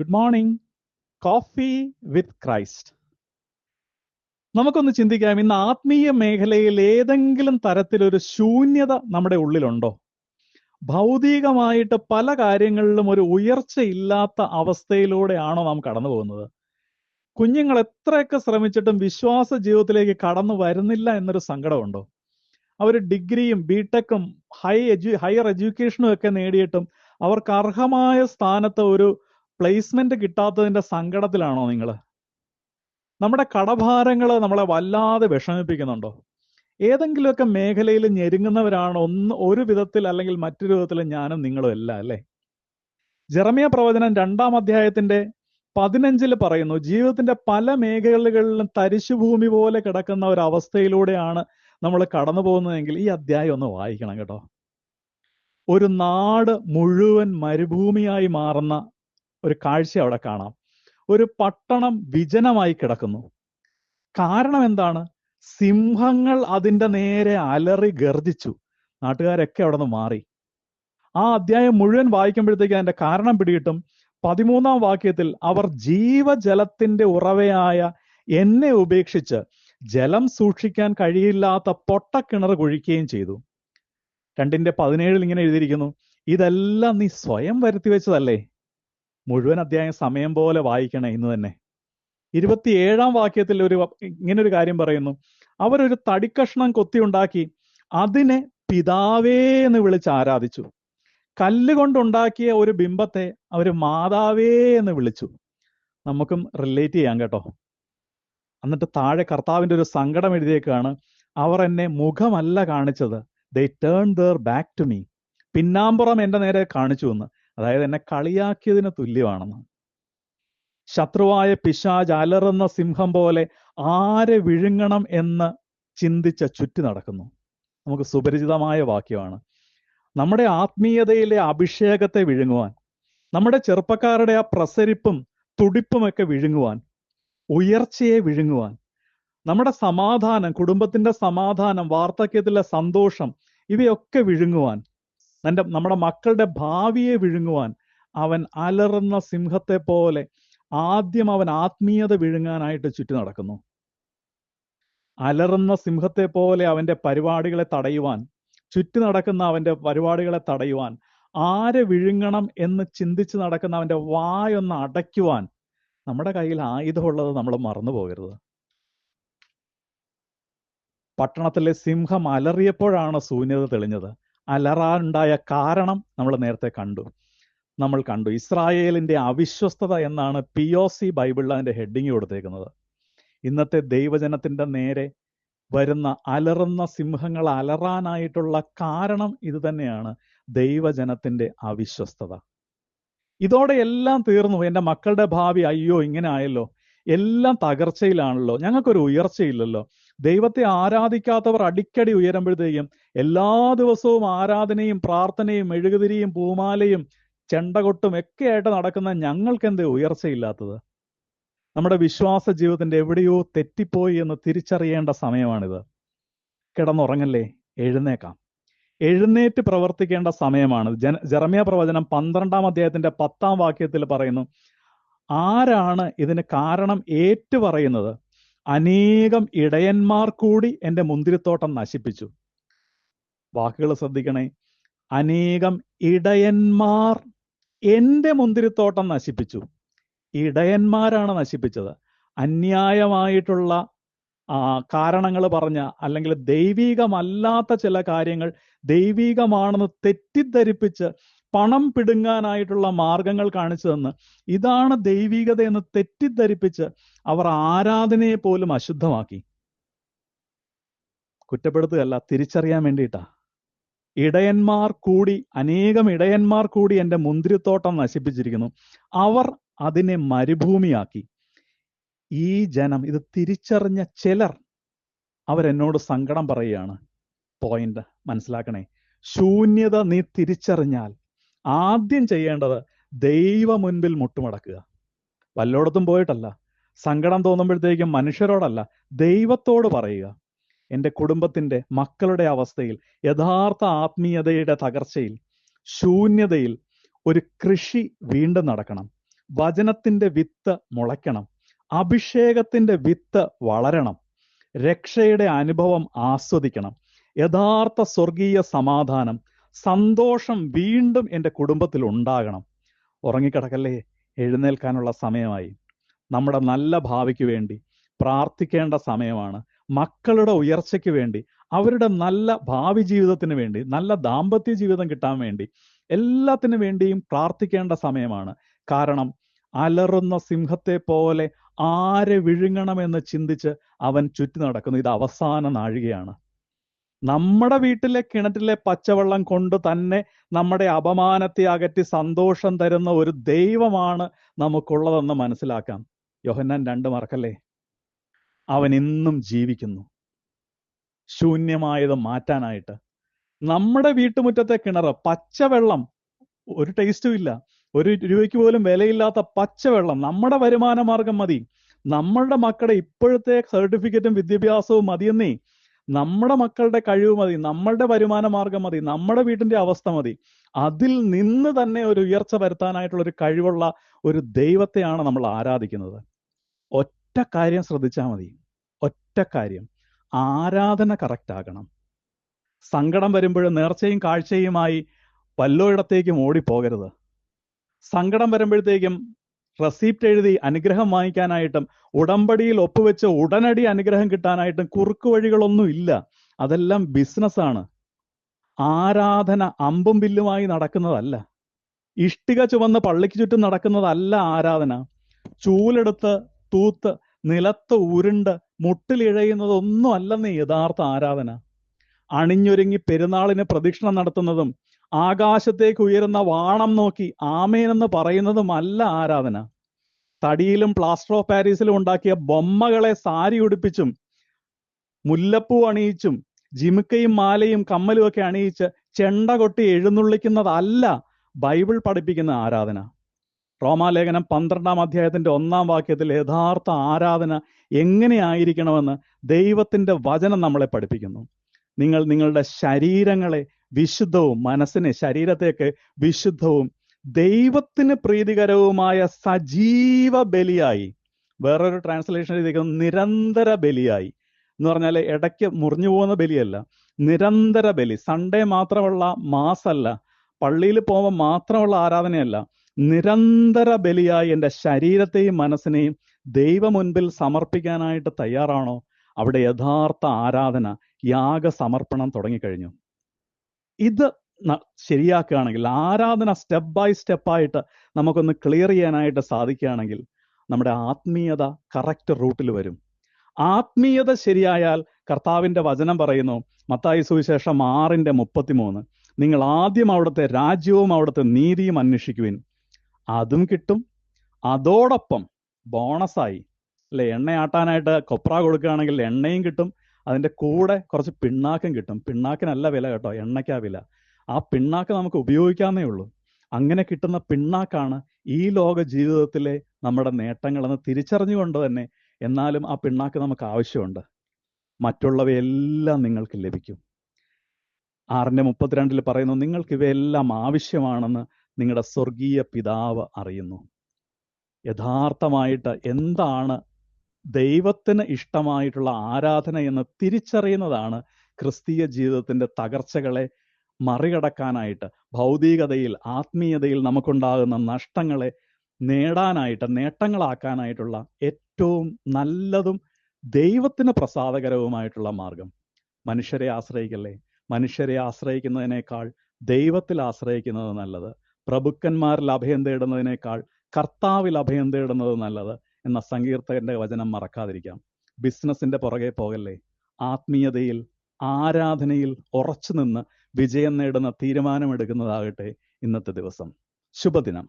Good morning coffee with Christ നമുക്കൊന്ന് ചിന്തിക്കാം ഇന്ന് ആത്മീയ മേഖലയിൽ ഏതെങ്കിലും തരത്തിലൊരു ശൂന്യത നമ്മുടെ ഉള്ളിലുണ്ടോ? ഭൗതികമായിട്ട് പല കാര്യങ്ങളിലും ഒരു ഉയർച്ചയില്ലാത്ത അവസ്ഥയിലൂടെയാണോ നാം കടന്നു പോകുന്നത്? കുഞ്ഞുങ്ങൾ എത്രയൊക്കെ ശ്രമിച്ചിട്ടും വിശ്വാസ ജീവിതത്തിലേക്ക് കടന്നു വരുന്നില്ല എന്നൊരു സങ്കടമുണ്ടോ? അവർ ഡിഗ്രിയും ബിടെക്കും ഹൈ എഡ്യു ഹയർ എഡ്യൂക്കേഷനും ഒക്കെ നേടിയിട്ടും അവർക്ക് അർഹമായ സ്ഥാനത്ത് ഒരു പ്ലേസ്മെന്റ് കിട്ടാത്തതിന്റെ സങ്കടത്തിലാണോ നിങ്ങൾ നമ്മുടെ കടഭാരങ്ങൾ നമ്മളെ വല്ലാതെ വിഷമിപ്പിക്കുന്നുണ്ടോ? ഏതെങ്കിലുമൊക്കെ മേഖലയിൽ ഞെരുങ്ങുന്നവരാണ് ഒന്ന് ഒരു വിധത്തിൽ അല്ലെങ്കിൽ മറ്റൊരു വിധത്തിൽ ഞാനും നിങ്ങളും അല്ല അല്ലേ? ജെറമിയ പ്രവചനം രണ്ടാം അധ്യായത്തിന്റെ പതിനഞ്ചിൽ പറയുന്നു ജീവിതത്തിന്റെ പല മേഖലകളിലും തരിശുഭൂമി പോലെ കിടക്കുന്ന ഒരു അവസ്ഥയിലൂടെയാണ് നമ്മൾ കടന്നു പോകുന്നതെങ്കിൽ ഈ അധ്യായം ഒന്ന് വായിക്കണം കേട്ടോ. ഒരു നാട് മുഴുവൻ മരുഭൂമിയായി മാറുന്ന ഒരു കാഴ്ച അവിടെ കാണാം. ഒരു പട്ടണം വിജനമായി കിടക്കുന്നു. കാരണം എന്താണ്? സിംഹങ്ങൾ അതിന്റെ നേരെ അലറി ഗർജിച്ചു. നാട്ടുകാരൊക്കെ അവിടെ നിന്ന് മാറി. ആ അധ്യായം മുഴുവൻ വായിക്കുമ്പോഴത്തേക്ക് അതിന്റെ കാരണം പിടികിട്ടും. പതിമൂന്നാം വാക്യത്തിൽ അവർ ജീവജലത്തിന്റെ ഉറവയായ എന്നെ ഉപേക്ഷിച്ച് ജലം സൂക്ഷിക്കാൻ കഴിയില്ലാത്ത പൊട്ടക്കിണർ കുഴിക്കുകയും ചെയ്തു. രണ്ടിന്റെ പതിനേഴിൽ ഇങ്ങനെ എഴുതിയിരിക്കുന്നു ഇതെല്ലാം നീ സ്വയം വരുത്തി വെച്ചതല്ലേ? മുഴുവൻ അധ്യായം സമയം പോലെ വായിക്കണേ ഇന്ന് തന്നെ. ഇരുപത്തിയേഴാം വാക്യത്തിൽ ഒരു ഇങ്ങനെ ഒരു കാര്യം പറയുന്നു. അവരൊരു തടിക്കഷ്ണം കൊത്തിയുണ്ടാക്കി അതിനെ പിതാവേ എന്ന് വിളിച്ച് ആരാധിച്ചു. കല്ലുകൊണ്ടുണ്ടാക്കിയ ഒരു ബിംബത്തെ അവർ മാതാവേ എന്ന് വിളിച്ചു. നമുക്കും റിലേറ്റ് ചെയ്യാം കേട്ടോ. എന്നിട്ട് താഴെ കർത്താവിന്റെ ഒരു സങ്കടം എഴുതിയേക്കാണ് അവർ എന്നെ മുഖമല്ല കാണിച്ചത്. They turn their back to me പിന്നാമ്പുറം എന്റെ നേരെ കാണിച്ചു എന്ന്. അതായത് എന്നെ കളിയാക്കിയതിന് തുല്യമാണെന്ന്. ശത്രുവായ പിശാജ് അലറുന്ന സിംഹം പോലെ ആരെ വിഴുങ്ങണം എന്ന് ചിന്തിച്ച ചുറ്റി നടക്കുന്നു. നമുക്ക് സുപരിചിതമായ വാക്യമാണ്. നമ്മുടെ ആത്മീയതയിലെ അഭിഷേകത്തെ വിഴുങ്ങുവാൻ നമ്മുടെ ചെറുപ്പക്കാരുടെ ആ പ്രസരിപ്പും തുടിപ്പുമൊക്കെ വിഴുങ്ങുവാൻ ഉയർച്ചയെ വിഴുങ്ങുവാൻ നമ്മുടെ സമാധാനം കുടുംബത്തിന്റെ സമാധാനം വാർദ്ധക്യത്തിലെ സന്തോഷം ഇവയൊക്കെ വിഴുങ്ങുവാൻ എന്റെ നമ്മുടെ മക്കളുടെ ഭാവിയെ വിഴുങ്ങുവാൻ അവൻ അലറുന്ന സിംഹത്തെ പോലെ ആദ്യം അവൻ ആത്മീയത വിഴുങ്ങാനായിട്ട് ചുറ്റി നടക്കുന്നു. അലറുന്ന സിംഹത്തെ പോലെ അവന്റെ പരിപാടികളെ തടയുവാൻ ചുറ്റി നടക്കുന്ന അവന്റെ പരിപാടികളെ തടയുവാൻ ആരെ വിഴുങ്ങണം എന്ന് ചിന്തിച്ച് നടക്കുന്ന അവന്റെ വായൊന്ന് അടയ്ക്കുവാൻ നമ്മുടെ കയ്യിൽ ആയുധമുള്ളത് നമ്മൾ മറന്നു പോകരുത്. പട്ടണത്തിലെ സിംഹം അലറിയപ്പോഴാണ് ശൂന്യത തെളിഞ്ഞത്. അലറാനുണ്ടായ കാരണം നമ്മൾ നേരത്തെ കണ്ടു. നമ്മൾ കണ്ടു. ഇസ്രായേലിന്റെ അവിശ്വസ്തത എന്നാണ് പി ഒ സി ബൈബിളിൽ അതിന്റെ ഹെഡിങ് കൊടുത്തേക്കുന്നത്. ഇന്നത്തെ ദൈവജനത്തിന്റെ നേരെ വരുന്ന അലറുന്ന സിംഹങ്ങൾ അലറാനായിട്ടുള്ള കാരണം ഇത് തന്നെയാണ് ദൈവജനത്തിന്റെ അവിശ്വസ്തത. ഇതോടെ എല്ലാം തീർന്നു. എന്റെ മക്കളുടെ ഭാവി അയ്യോ ഇങ്ങനെ ആയല്ലോ. എല്ലാം തകർച്ചയിലാണല്ലോ. ഞങ്ങൾക്കൊരു ഉയർച്ചയില്ലല്ലോ. ദൈവത്തെ ആരാധിക്കാത്തവർ അടിക്കടി ഉയരുമ്പോഴത്തേക്കും എല്ലാ ദിവസവും ആരാധനയും പ്രാർത്ഥനയും മെഴുകുതിരിയും പൂമാലയും ചെണ്ടകൊട്ടും ഒക്കെ ആയിട്ട് നടക്കുന്ന ഞങ്ങൾക്ക് എന്തേ ഉയർച്ചയില്ലാത്തത്? നമ്മുടെ വിശ്വാസ ജീവിതത്തിന്റെ എവിടെയോ തെറ്റിപ്പോയി എന്ന് തിരിച്ചറിയേണ്ട സമയമാണിത്. കിടന്നുറങ്ങല്ലേ? എഴുന്നേക്കാം. എഴുന്നേറ്റ് പ്രവർത്തിക്കേണ്ട സമയമാണ്. ജന ജർമ്മിയ പ്രവചനം പന്ത്രണ്ടാം അധ്യായത്തിന്റെ പത്താം വാക്യത്തിൽ പറയുന്നു ആരാണ് ഇതിന് കാരണം ഏറ്റു പറയുന്നത്? അനേകം ഇടയന്മാർ കൂടി എന്റെ മുന്തിരിത്തോട്ടം നശിപ്പിച്ചു. വാക്കുകൾ ശ്രദ്ധിക്കണേ. അനേകം ഇടയന്മാർ എന്റെ മുന്തിരിത്തോട്ടം നശിപ്പിച്ചു. ഇടയന്മാരാണ് നശിപ്പിച്ചത്. അന്യായമായിട്ടുള്ള കാരണങ്ങൾ പറഞ്ഞ അല്ലെങ്കിൽ ദൈവീകമല്ലാത്ത ചില കാര്യങ്ങൾ ദൈവീകമാണെന്ന് തെറ്റിദ്ധരിപ്പിച്ച് പണം പിടുങ്ങാനായിട്ടുള്ള മാർഗങ്ങൾ കാണിച്ചു തന്ന് ഇതാണ് ദൈവികത എന്ന് തെറ്റിദ്ധരിപ്പിച്ച് അവർ ആരാധനയെ പോലും അശുദ്ധമാക്കി. കുറ്റപ്പെടുത്തുകയല്ല തിരിച്ചറിയാൻ വേണ്ടിയിട്ടാ. ഇടയന്മാർ കൂടി അനേകം ഇടയന്മാർ കൂടി എന്റെ മുന്തിരിത്തോട്ടം നശിപ്പിച്ചിരിക്കുന്നു. അവർ അതിനെ മരുഭൂമിയാക്കി. ഈ ജനം ഇത് തിരിച്ചറിഞ്ഞ ചിലർ അവരെന്നോട് സങ്കടം പറയുകയാണ്. പോയിന്റ് മനസ്സിലാക്കണേ. ശൂന്യത നീ തിരിച്ചറിഞ്ഞാൽ ആദ്യം ചെയ്യേണ്ടത് ദൈവ മുൻപിൽ മുട്ടുമടക്കുക. വല്ലോടത്തും പോയിട്ടല്ല. സങ്കടം തോന്നുമ്പോഴത്തേക്കും മനുഷ്യരോടല്ല ദൈവത്തോട് പറയുക. എന്റെ കുടുംബത്തിന്റെ മക്കളുടെ അവസ്ഥയിൽ യഥാർത്ഥ ആത്മീയതയുടെ തകർച്ചയിൽ ശൂന്യതയിൽ ഒരു കൃഷി വീണ്ടും നടക്കണം. വചനത്തിന്റെ വിത്ത് മുളയ്ക്കണം. അഭിഷേകത്തിന്റെ വിത്ത് വളരണം. രക്ഷയുടെ അനുഭവം ആസ്വദിക്കണം. യഥാർത്ഥ സ്വർഗീയ സമാധാനം സന്തോഷം വീണ്ടും എന്റെ കുടുംബത്തിൽ ഉണ്ടാകണം. ഉറങ്ങിക്കിടക്കല്ലേ? എഴുന്നേൽക്കാനുള്ള സമയമായി. നമ്മുടെ നല്ല ഭാവിക്ക് വേണ്ടി പ്രാർത്ഥിക്കേണ്ട സമയമാണ്. മക്കളുടെ ഉയർച്ചയ്ക്ക് വേണ്ടി അവരുടെ നല്ല ഭാവി ജീവിതത്തിന് വേണ്ടി നല്ല ദാമ്പത്യ ജീവിതം കിട്ടാൻ വേണ്ടി എല്ലാത്തിനു വേണ്ടിയും പ്രാർത്ഥിക്കേണ്ട സമയമാണ്. കാരണം അലറുന്ന സിംഹത്തെ പോലെ ആരെ വിഴുങ്ങണമെന്ന് ചിന്തിച്ച് അവൻ ചുറ്റി നടക്കുന്നു. ഇത് അവസാന നാഴികയാണ്. നമ്മുടെ വീട്ടിലെ കിണറ്റിലെ പച്ചവെള്ളം കൊണ്ട് തന്നെ നമ്മുടെ അപമാനത്തെ അകറ്റി സന്തോഷം തരുന്ന ഒരു ദൈവമാണ് നമുക്കുള്ളതെന്ന് മനസ്സിലാക്കാം. യോഹന്നാൻ രണ്ട് മറക്കല്ലേ അവൻ ഇന്നും ജീവിക്കുന്നു. ശൂന്യമായത് മാറ്റാനായിട്ട്. നമ്മുടെ വീട്ടുമുറ്റത്തെ കിണർ പച്ചവെള്ളം ഒരു ടേസ്റ്റും ഇല്ല. ഒരു രൂപയ്ക്ക് പോലും വിലയില്ലാത്ത പച്ചവെള്ളം. നമ്മുടെ വരുമാന മാർഗം മതി. നമ്മളുടെ മക്കളുടെ ഇപ്പോഴത്തെ സർട്ടിഫിക്കറ്റും വിദ്യാഭ്യാസവും മതിയെന്നേ. നമ്മുടെ മക്കളുടെ കഴിവ് മതി. നമ്മളുടെ വരുമാന മാർഗം മതി. നമ്മുടെ വീട്ടിന്റെ അവസ്ഥ മതി. അതിൽ നിന്ന് തന്നെ ഒരു ഉയർച്ച വരുത്താനായിട്ടുള്ള ഒരു കഴിവുള്ള ഒരു ദൈവത്തെയാണ് നമ്മൾ ആരാധിക്കുന്നത്. ഒറ്റ കാര്യം ശ്രദ്ധിച്ചാൽ മതി. ഒറ്റ കാര്യം. ആരാധന കറക്റ്റ് ആകണം. സങ്കടം വരുമ്പോൾ നേർച്ചയും കാഴ്ചയുമായി വല്ലോയിടത്തേക്കും ഓടിപ്പോകരുത്. സങ്കടം വരുമ്പോഴത്തേക്കും റെസീപ്റ്റ് എഴുതി അനുഗ്രഹം വാങ്ങിക്കാനായിട്ടും ഉടമ്പടിയിൽ ഒപ്പുവെച്ച് ഉടനടി അനുഗ്രഹം കിട്ടാനായിട്ടും കുറുക്കു വഴികളൊന്നും ഇല്ല. അതെല്ലാം ബിസിനസ്സാണ് ആരാധന അമ്പും ബില്ലുമായി നടക്കുന്നതല്ല. ഇഷ്ടിക ചുവന്ന് പള്ളിക്ക് ചുറ്റും നടക്കുന്നതല്ല ആരാധന. ചൂലെടുത്ത് തൂത്ത് നിലത്ത് ഉരുണ്ട് മുട്ടിലിഴയുന്നതൊന്നും അല്ലെന്ന് യഥാർത്ഥ ആരാധന. അണിഞ്ഞൊരുങ്ങി പെരുന്നാളിന് പ്രദക്ഷിണം നടത്തുന്നതും ആകാശത്തേക്ക് ഉയരുന്ന വാണം നോക്കി ആമേനെന്ന് പറയുന്നതുമല്ല ആരാധന. തടിയിലും പ്ലാസ്റ്റർ ഓഫ് പാരീസിലും ഉണ്ടാക്കിയ ബൊമ്മകളെ സാരി ഉടുപ്പിച്ചും മുല്ലപ്പൂ അണിയിച്ചും ജിമിക്കയും മാലയും കമ്മലും ഒക്കെ അണിയിച്ച് ചെണ്ട കൊട്ടി എഴുന്നള്ളിക്കുന്നതല്ല ബൈബിൾ പഠിപ്പിക്കുന്ന ആരാധന. റോമാലേഖനം പന്ത്രണ്ടാം അധ്യായത്തിന്റെ ഒന്നാം വാക്യത്തിൽ യഥാർത്ഥ ആരാധന എങ്ങനെയായിരിക്കണമെന്ന് ദൈവത്തിന്റെ വചനം നമ്മളെ പഠിപ്പിക്കുന്നു. നിങ്ങൾ നിങ്ങളുടെ ശരീരങ്ങളെ വിശുദ്ധവും മനസ്സിനെ ശരീരത്തേക്ക് വിശുദ്ധവും ദൈവത്തിന് പ്രീതികരവുമായ സജീവ ബലിയായി. വേറൊരു ട്രാൻസ്ലേഷൻ ചെയ്തിരിക്കുന്നത് നിരന്തര ബലിയായി. എന്ന് പറഞ്ഞാൽ ഇടയ്ക്ക് മുറിഞ്ഞു പോകുന്ന ബലിയല്ല. നിരന്തര ബലി. സൺഡേ മാത്രമുള്ള മാസല്ല. പള്ളിയിൽ പോകുമ്പോൾ മാത്രമുള്ള ആരാധനയല്ല. നിരന്തര ബലിയായി എന്റെ ശരീരത്തെയും മനസ്സിനെയും ദൈവമുൻപിൽ സമർപ്പിക്കാനായിട്ട് തയ്യാറാണോ? അവിടെ യഥാർത്ഥ ആരാധന യാഗ സമർപ്പണം തുടങ്ങിക്കഴിഞ്ഞു. ഇത് ശരിയാക്കുകയാണെങ്കിൽ ആരാധന സ്റ്റെപ്പ് ബൈ സ്റ്റെപ്പായിട്ട് നമുക്കൊന്ന് ക്ലിയർ ചെയ്യാനായിട്ട് സാധിക്കുകയാണെങ്കിൽ നമ്മുടെ ആത്മീയത കറക്റ്റ് റൂട്ടിൽ വരും. ആത്മീയത ശരിയായാൽ കർത്താവിന്റെ വചനം പറയുന്നു മത്തായി സുവിശേഷം ആറിന്റെ മുപ്പത്തിമൂന്ന് നിങ്ങൾ ആദ്യം അവിടുത്തെ രാജ്യവും അവിടുത്തെ നീതിയും അന്വേഷിക്കുവിൻ. അതും കിട്ടും. അതോടൊപ്പം ബോണസായി. അല്ലെ എണ്ണയാട്ടാനായിട്ട് കൊപ്ര കൊടുക്കുകയാണെങ്കിൽ എണ്ണയും കിട്ടും. അതിന്റെ കൂടെ കുറച്ച് പിണ്ണാക്കും കിട്ടും. പിണ്ണാക്കിനല്ല വില കേട്ടോ എണ്ണയ്ക്കാ വില. ആ പിണ്ണാക്ക് നമുക്ക് ഉപയോഗിക്കാമേ ഉള്ളൂ. അങ്ങനെ കിട്ടുന്ന പിണ്ണാക്കാണ് ഈ ലോക ജീവിതത്തിലെ നമ്മുടെ നേട്ടങ്ങളെന്ന് തിരിച്ചറിഞ്ഞുകൊണ്ട് തന്നെ എന്നാലും ആ പിണ്ണാക്ക് നമുക്ക് ആവശ്യമുണ്ട്. മറ്റുള്ളവയെല്ലാം നിങ്ങൾക്ക് ലഭിക്കും. ആറിന്റെ മുപ്പത്തിരണ്ടിൽ പറയുന്നു നിങ്ങൾക്ക് ഇവയെല്ലാം ആവശ്യമാണെന്ന് നിങ്ങളുടെ സ്വർഗീയ പിതാവ് അറിയുന്നു. യഥാർത്ഥമായിട്ട് എന്താണ് ദൈവത്തിന് ഇഷ്ടമായിട്ടുള്ള ആരാധന എന്ന് തിരിച്ചറിയുന്നതാണ് ക്രിസ്തീയ ജീവിതത്തിന്റെ തകർച്ചകളെ മറികടക്കാനായിട്ട് ഭൗതികതയിൽ ആത്മീയതയിൽ നമുക്കുണ്ടാകുന്ന നഷ്ടങ്ങളെ നേടാനായിട്ട് നേട്ടങ്ങളാക്കാനായിട്ടുള്ള ഏറ്റവും നല്ലതും ദൈവത്തിന് പ്രസാദകരവുമായിട്ടുള്ള മാർഗം. മനുഷ്യരെ ആശ്രയിക്കല്ലേ? മനുഷ്യരെ ആശ്രയിക്കുന്നതിനേക്കാൾ ദൈവത്തിൽ ആശ്രയിക്കുന്നത് നല്ലത്. പ്രഭുക്കന്മാരിൽ അഭയം തേടുന്നതിനേക്കാൾ കർത്താവിൽ അഭയം തേടുന്നത് നല്ലത് എന്ന സങ്കീർത്തകന്റെ വചനം മറക്കാതിരിക്കാം. ബിസിനസിന്റെ പുറകെ പോകല്ലേ? ആത്മീയതയിൽ ആരാധനയിൽ ഉറച്ചു നിന്ന് വിജയം നേടുന്ന തീരുമാനമെടുക്കുന്നതാകട്ടെ ഇന്നത്തെ ദിവസം. ശുഭദിനം.